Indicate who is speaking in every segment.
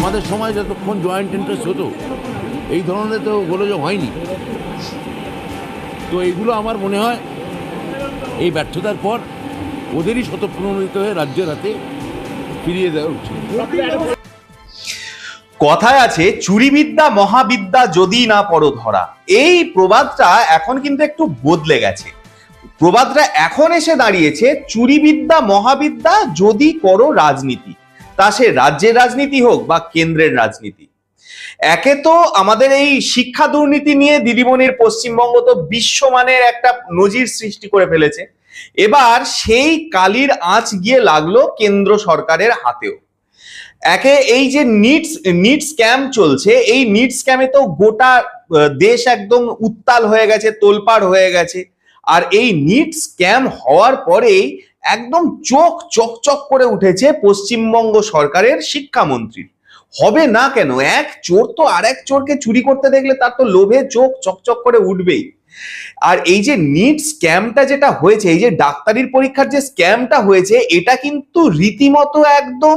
Speaker 1: আমাদের সময় যতক্ষণ জয়েন্ট ইন্টারেস্ট হতো, এই ধরনের তো গোলযোগ হয়নি। তো এইগুলো আমার মনে হয়, এই ব্যর্থতার পর ওদেরই শতপ্রণোদিত হয়ে রাজ্যের হাতে ফিরিয়ে দেওয়া উচিত।
Speaker 2: কথায় আছে, চুরিবিদ্যা মহাবিদ্যা যদি না পড়ো ধরা এই প্রবাদটা এখন কিন্তু একটু বদলে গেছে। প্রবাদটা এখন এসে দাঁড়িয়েছে, চুরিবিদ্যা মহাবিদ্যা যদি করো রাজনীতি। তা সে রাজ্যের রাজনীতি হোক বা কেন্দ্রের রাজনীতি। একে তো আমাদের এই শিক্ষা দুর্নীতি নিয়ে দিদিমণির পশ্চিমবঙ্গ তো বিশ্বমানের একটা নজির সৃষ্টি করে ফেলেছে। এবার সেই কালির আঁচ গিয়ে লাগল কেন্দ্র সরকারের হাতেও। একে এই যে নিট নিট স্ক্যাম চলছে, এই নিট স্ক্যামে তো গোটা দেশ একদম উত্তাল হয়ে গেছে, তোলপাড় হয়ে গেছে। আর এই নিট স্ক্যাম হওয়ার পরেই একদম চোখ চকচক করে উঠেছে পশ্চিমবঙ্গ সরকারের শিক্ষামন্ত্রী। হবে না কেন? এক চোর তো আর এক চোরকে চুরি করতে দেখলে তার তো লোভে চোখ চকচক করে উঠবেই। আর এই যে নিট স্ক্যামটা যেটা হয়েছে, এই যে ডাক্তারির পরীক্ষার যে স্ক্যামটা হয়েছে, এটা কিন্তু রীতিমতো একদম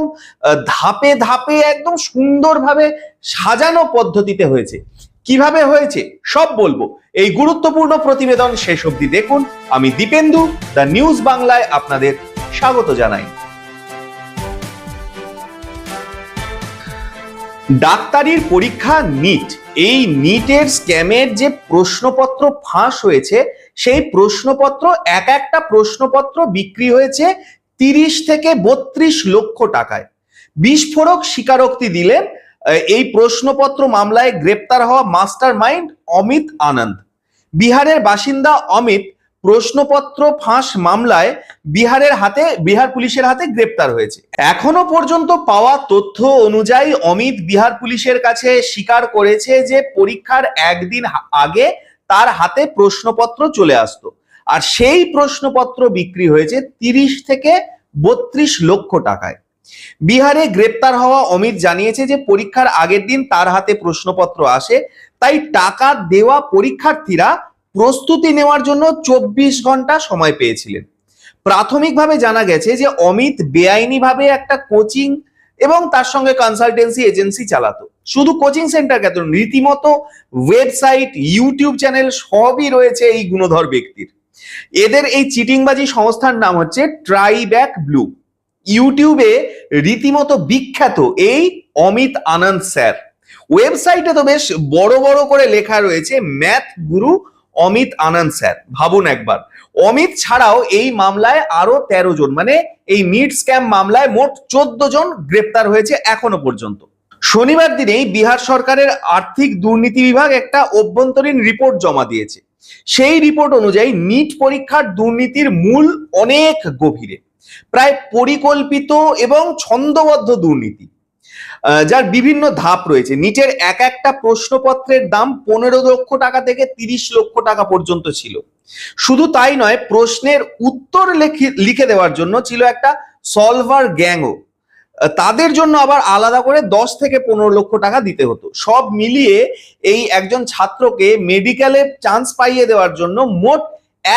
Speaker 2: ধাপে ধাপে একদম সুন্দরভাবে সাজানো পদ্ধতিতে হয়েছে। কীভাবে হয়েছে সব বলব। এই গুরুত্বপূর্ণ প্রতিবেদন শেষ অবধি দেখুন। আমি দীপেন্দু, দ্য নিউজ বাংলায় আপনাদের স্বাগত জানাই। ডাক্তারির পরীক্ষা নিট। এই নিটের স্ক্যামের যে প্রশ্নপত্র ফাঁস হয়েছে, সেই প্রশ্নপত্র, এক একটা প্রশ্নপত্র বিক্রি হয়েছে তিরিশ থেকে বত্রিশ লক্ষ টাকায়। বিস্ফোরক স্বীকারোক্তি দিলেন এই প্রশ্নপত্র মামলায় গ্রেপ্তার হওয়া মাস্টার মাইন্ড অমিত আনন্দ। বিহারের বাসিন্দা অমিত প্রশ্নপত্র ফাঁস মামলায় বিহারের হাতে, বিহার পুলিশের হাতে গ্রেপ্তার হয়েছে। এখনও পর্যন্ত পাওয়া তথ্য অনুযায়ী অমিত বিহার পুলিশের কাছে স্বীকার করেছে যে পরীক্ষার একদিন আগে তার হাতে প্রশ্নপত্র চলে আসতো। আর সেই প্রশ্নপত্র বিক্রি হয়েছে তিরিশ থেকে বত্রিশ লক্ষ টাকায়। বিহারে গ্রেপ্তার হওয়া অমিত জানিয়েছে যে পরীক্ষার আগের দিন তার হাতে প্রশ্নপত্র আসে, তাই টাকা দেওয়া পরীক্ষার্থীরা প্রস্তুতি নেওয়ার জন্য চব্বিশ ঘণ্টা সময় পেয়েছিলেন। প্রাথমিকভাবে জানা গেছে যে অমিত বেআইনিভাবে একটা কোচিং এবং তার সঙ্গে কনসালটেন্সি এজেন্সি চালাতো। শুধু কোচিং সেন্টার কেন, রীতিমতো ওয়েবসাইট ইউটিউব চ্যানেল সবই রয়েছে এই গুণধর ব্যক্তির। এদের এই চিটিংবাজি সংস্থার নাম হচ্ছে ট্রাইব্যাক ব্লু ইউটিউবে রীতিমতো বিখ্যাত এই অমিত আনন্দ স্যার। ওয়েবসাইটে তো বেশ বড় বড় করে লেখা রয়েছে, ম্যাথ গুরু অমিত আনন্দ স্যার। ভাবুন একবার। অমিত ছাড়াও এই মামলায় আরও তেরো জন মানে এই নিট স্ক্যাম মামলায় মোট চোদ্দ জন গ্রেপ্তার হয়েছে এখনও পর্যন্ত। শনিবার দিনেই বিহার সরকারের আর্থিক দুর্নীতি বিভাগ একটা অভ্যন্তরীণ রিপোর্ট জমা দিয়েছে। সেই রিপোর্ট অনুযায়ী নিট পরীক্ষার দুর্নীতির মূল অনেক গভীরে। প্রায় পরিকল্পিত এবং ছন্দবদ্ধ দুর্নীতি। যার বিভিন্ন ধাপ রয়েছে। নিচের এক একটা প্রশ্নপত্রের দাম পনেরো লক্ষ টাকা থেকে তিরিশ লক্ষ টাকা পর্যন্ত ছিল। শুধু তাই নয়, প্রশ্নের উত্তর লিখে দেওয়ার জন্য ছিল একটা সলভার গ্যাংও তাদের জন্য আবার আলাদা করে দশ থেকে পনেরো লক্ষ টাকা দিতে হতো। সব মিলিয়ে এই একজন ছাত্রকে মেডিকেলে চান্স পাইয়ে দেওয়ার জন্য মোট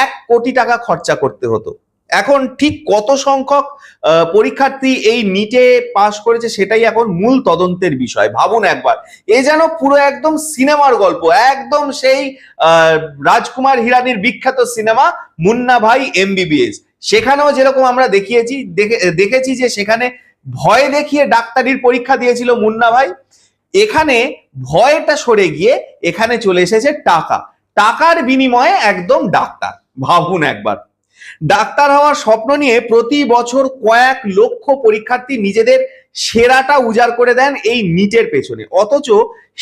Speaker 2: এক কোটি টাকা খরচা করতে হতো। এখন ঠিক কত সংখ্যক পরীক্ষার্থী এই নিটে পাশ করেছে সেটাই এখন মূল তদন্তের বিষয়। ভাবুন একবার। এ যেন পুরো একদম সিনেমার গল্প, একদম সেই রাজকুমার হিরানির বিখ্যাত সিনেমা মুন্না ভাই এমবিবিএস সেখানেও যেরকম আমরা দেখিয়েছি, দেখে- দেখেছি যে সেখানে ভয় দেখিয়ে ডাক্তারির পরীক্ষা দিয়েছিল মুন্না ভাই। এখানে ভয়টা সরে গিয়ে এখানে চলে এসেছে টাকা। টাকার বিনিময়ে একদম ডাক্তার। ভাবুন একবার। ডাক্তার হওয়ার স্বপ্ন নিয়ে প্রতি বছর কয়েক লক্ষ পরীক্ষার্থী নিজেদের সেরাটা উজাড় করে দেন এই নিটের পেছনে। অথচ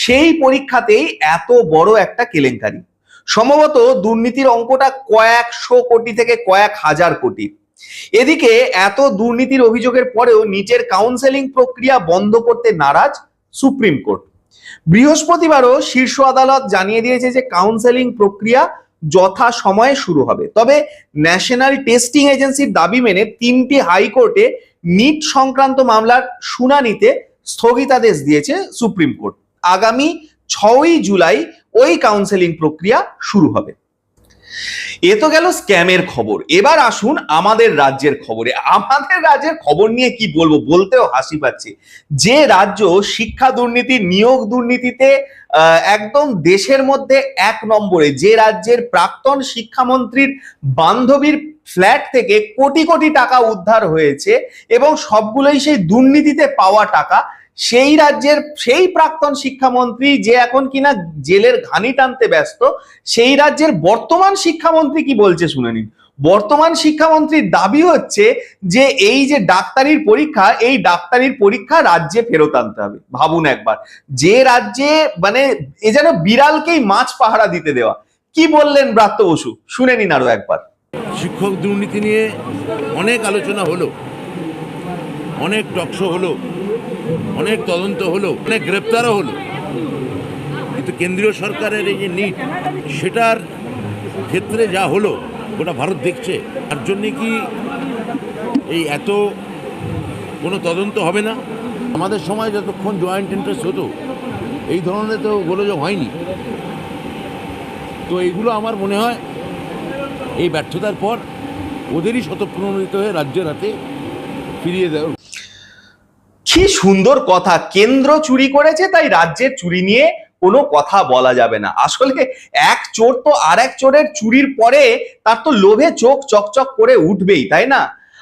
Speaker 2: সেই পরীক্ষাতেই এত বড় একটা কেলেঙ্কারি। সম্ভবত দুর্নীতির অঙ্কটা কয়েকশো কোটি থেকে কয়েক হাজার কোটি। এদিকে এত দুর্নীতির অভিযোগের পরেও নিটের কাউন্সেলিং প্রক্রিয়া বন্ধ করতে নারাজ সুপ্রিম কোর্ট। বৃহস্পতিবারও শীর্ষ আদালত জানিয়ে দিয়েছে যে কাউন্সেলিং প্রক্রিয়া যথা সময়ে শুরু হবে। তবে ন্যাশনাল টেস্টিং এজেন্সির দাবি মেনে তিনটি হাইকোর্টে নিট সংক্রান্ত মামলার শুনানিতে স্থগিতাদেশ দিয়েছে সুপ্রিম কোর্ট। আগামী ছয়ই জুলাই ওই কাউন্সেলিং প্রক্রিয়া শুরু হবে। এ তো গেল স্ক্যামের খবর। এবার আসুন আমাদের রাজ্যের খবরে। আমাদের রাজ্যের খবর নিয়ে কি বলব? বলতেও হাসি পাচ্ছে। যে রাজ্য শিক্ষা দুর্নীতি, নিয়োগ দুর্নীতিতে একদম দেশের মধ্যে এক নম্বরে, যে রাজ্যের প্রাক্তন শিক্ষামন্ত্রীর বান্ধবীর ফ্ল্যাট থেকে কোটি কোটি টাকা উদ্ধার হয়েছে এবং সবগুলোই সেই দুর্নীতিতে পাওয়া টাকা সেই রাজ্যের, সেই প্রাক্তন শিক্ষামন্ত্রী যে এখন কিনা জেলের ঘানি টানতে ব্যস্ত, সেই রাজ্যের বর্তমান শিক্ষামন্ত্রী কি বলছে শুনে নিন। বর্তমান শিক্ষামন্ত্রীর দাবি হচ্ছে যে এই যে ডাক্তারির পরীক্ষা, এই ডাক্তারির পরীক্ষা রাজ্যে ফেরত আনতে হবে। ভাবুন একবার। যে রাজ্যে মানে এ যেন বিড়ালকেই মাছ পাহারা দিতে দেওয়া। কি বললেন ব্রাত্য বসু? শুনে নিন আরও একবার।
Speaker 1: শিক্ষক দুর্নীতি নিয়ে অনেক আলোচনা হলো। অনেক টকশো হলো। অনেক তদন্ত হলো, অনেক গ্রেপ্তারও হলো। কিন্তু কেন্দ্রীয় সরকারের এই যে নিট সেটার ক্ষেত্রে যা হলো, গোটা ভারত দেখছে। তার জন্যে কি এই এত কোনো তদন্ত হবে না? আমাদের সময় যতক্ষণ জয়েন্ট ইন্টারেস্ট হতো, এই ধরনের তো গোলযোগ হয়নি। তো এইগুলো আমার মনে হয়, এই ব্যর্থতার পর ওদেরই শতপ্রণোদিত হয়ে রাজ্যের হাতে ফিরিয়ে দেওয়া
Speaker 2: কি সুন্দর কথা। কেন্দ্র চুরি করেছে, তাই রাজ্যের চুরি নিয়ে কোনো কথা বলা যাবে না। আসলে এক চোর তো আর এক চোরের চুরির পরে তার তো লোভে চোখ চকচক করে উঠবেই, তাই না?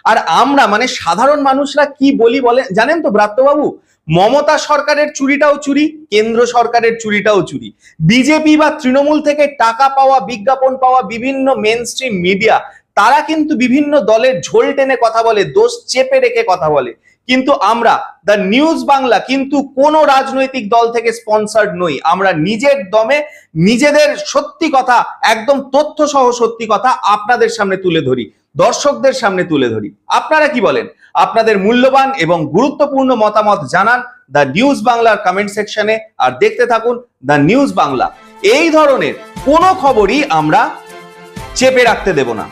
Speaker 2: আর আমরা মানে সাধারণ মানুষরা কি বলি বলে, জানেন তো ব্রাত্যবাবু? মমতা সরকারের চুরিটাও চুরি, কেন্দ্র সরকারের চুরিটাও চুরি। বিজেপি বা তৃণমূল থেকে টাকা পাওয়া, বিজ্ঞাপন পাওয়া বিভিন্ন মেন মিডিয়া তারা কিন্তু বিভিন্ন দলের ঝোল টেনে কথা বলে, দোষ চেপে রেখে কথা বলে। কিন্তু আমরা দ্য নিউজ বাংলা কিন্তু কোনো রাজনৈতিক দল থেকে স্পন্সার্ড নই। আমরা নিজের দমে নিজেদের সত্যি কথা, একদম তথ্য সহ সত্যি কথা আপনাদের সামনে তুলে ধরি, দর্শকদের সামনে তুলে ধরি। আপনারা কি বলেন? আপনাদের মূল্যবান এবং গুরুত্বপূর্ণ মতামত জানান দ্য নিউজ বাংলার কমেন্ট সেকশনে আর দেখতে থাকুন দ্য নিউজ বাংলা। এই ধরনের কোনো খবরই আমরা চেপে রাখতে দেব না।